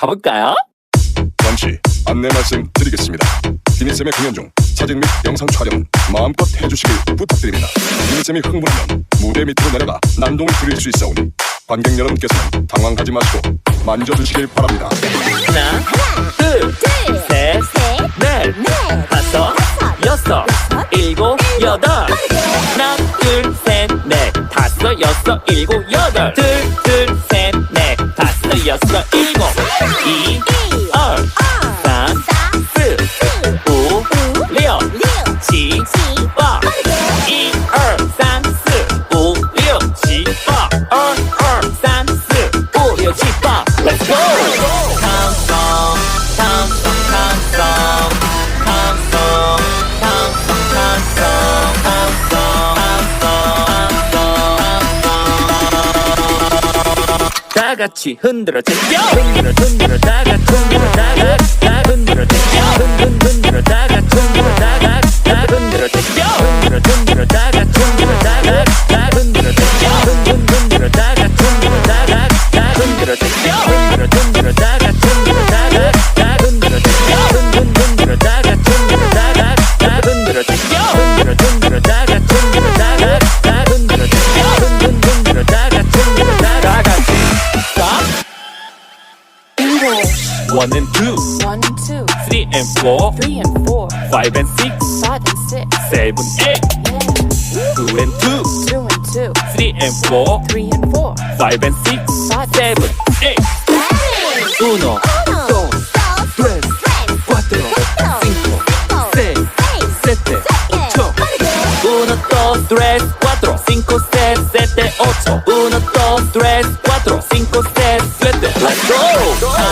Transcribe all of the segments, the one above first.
가볼까요? 잠시 안내 말씀 드리겠습니다. 디니쌤의 공연 중 사진 및 영상 촬영은 마음껏 해주시길 부탁드립니다. 디니쌤이 흥분하면 무대 밑으로 내려가 난동을 부릴 수 있사오니 관객 여러분께서는 당황하지 마시고 만져주시길 바랍니다. 하나, 둘, 셋, 넷, 다섯, 여섯, 일곱, 여덟. 하나, 둘, 셋, 넷, 다섯, 여섯, 일곱, 여덟. 둘, 같이 흔들어 제껴 흔들어 흔들어 one and two. One and two, three and four. Three and four, five and six. Five and six. seven eight. Yeah. two and two. Two and two, three and four. Three and four, five and six. Five seven eight. Uno dos tres cuatro cinco seis siete ocho. Uno dos tres cuatro cinco seis siete ocho. Uno dos tres cuatro cinco seis siete. Let's go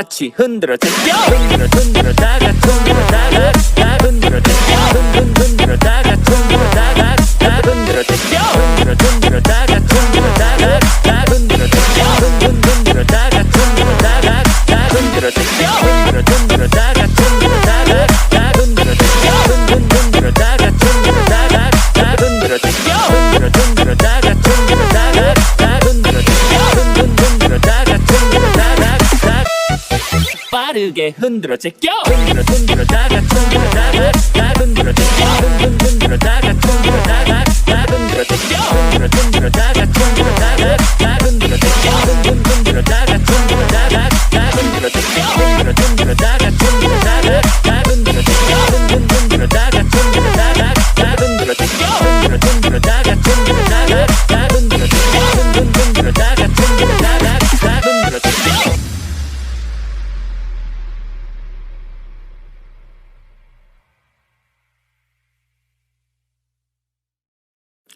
같이 흔들어 제껴 흔들어 흔들어 다 같이 흔들어 다가 다 흔들어 제껴 흔들 흔들어 다 같이 흔들어 다가 다 흔들어 제껴 흔들어 흔들어 다 같이 흔들어 다 빠르게 흔들어 제껴. 흔들어 흔들어 다가 흔들어 다가 다 흔들어 제껴. 흔들 흔들어 다가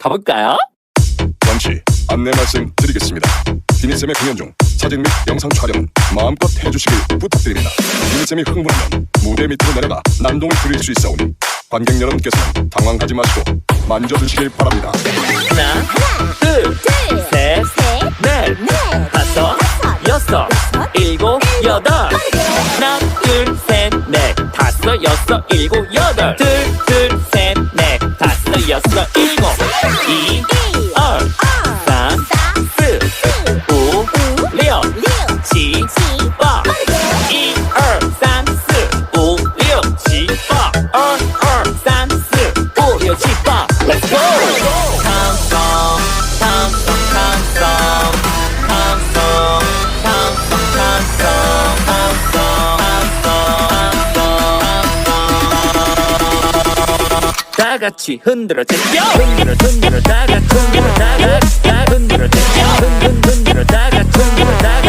가볼까요? 잠시 안내 말씀 드리겠습니다. 디니쌤의 공연 중 사진 및 영상 촬영은 마음껏 해주시길 부탁드립니다. 디니쌤이 흥분하면 무대 밑으로 내려가 난동을 부릴 수 있사오니 관객 여러분께서는 당황하지 마시고 만져주시길 바랍니다. 하나, 둘, 빠. 二,二, 삼, 스, 우, 려, 치, 빠. Let's go! 탕성, 탕성, 탕성, 탕성, 탕성, 탕성, 탕성, 다 같이 흔들어 제껴 흔들어 흔들어 다 같이 흔들어 다 흔들어 제껴 흔들 흔들어 다 같이 흔들어 다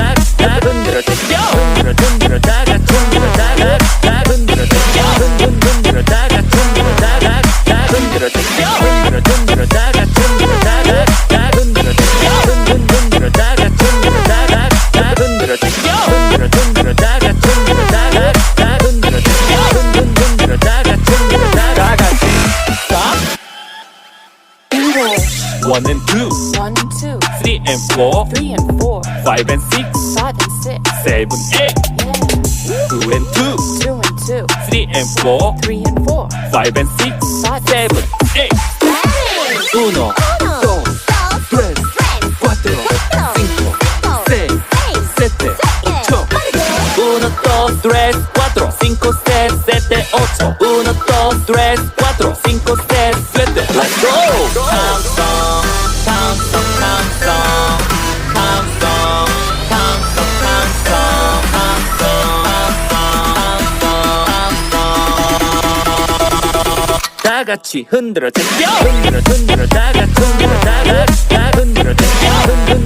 English. one and two. One and two, three and four. Three and four, five and six. Five and six. seven eight. Yeah. two and two. Two and two, three and four. Three and four, five and six. Five, seven eight. Uno dos tres cuatro cinco seis siete ocho. Uno dos tres cuatro cinco seis siete ocho. Uno 같이 흔들어 제껴 흔들어 흔들어 다 같이 흔들어 다 흔들어 제껴 흔흔 흔들어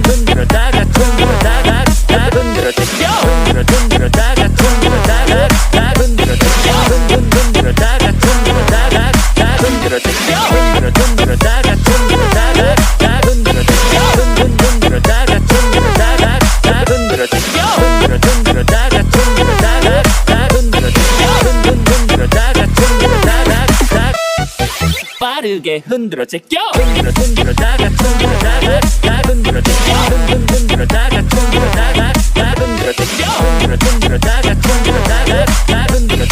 빠르게 흔들어 제껴. 흔들어 흔들어 다가 흔들어 다가 다 흔들어 제껴. 흔흔 흔들어 다가 흔들어 다가 다 흔들어 제껴. 흔들어 흔들어 다가 흔들어 다가 다 흔들어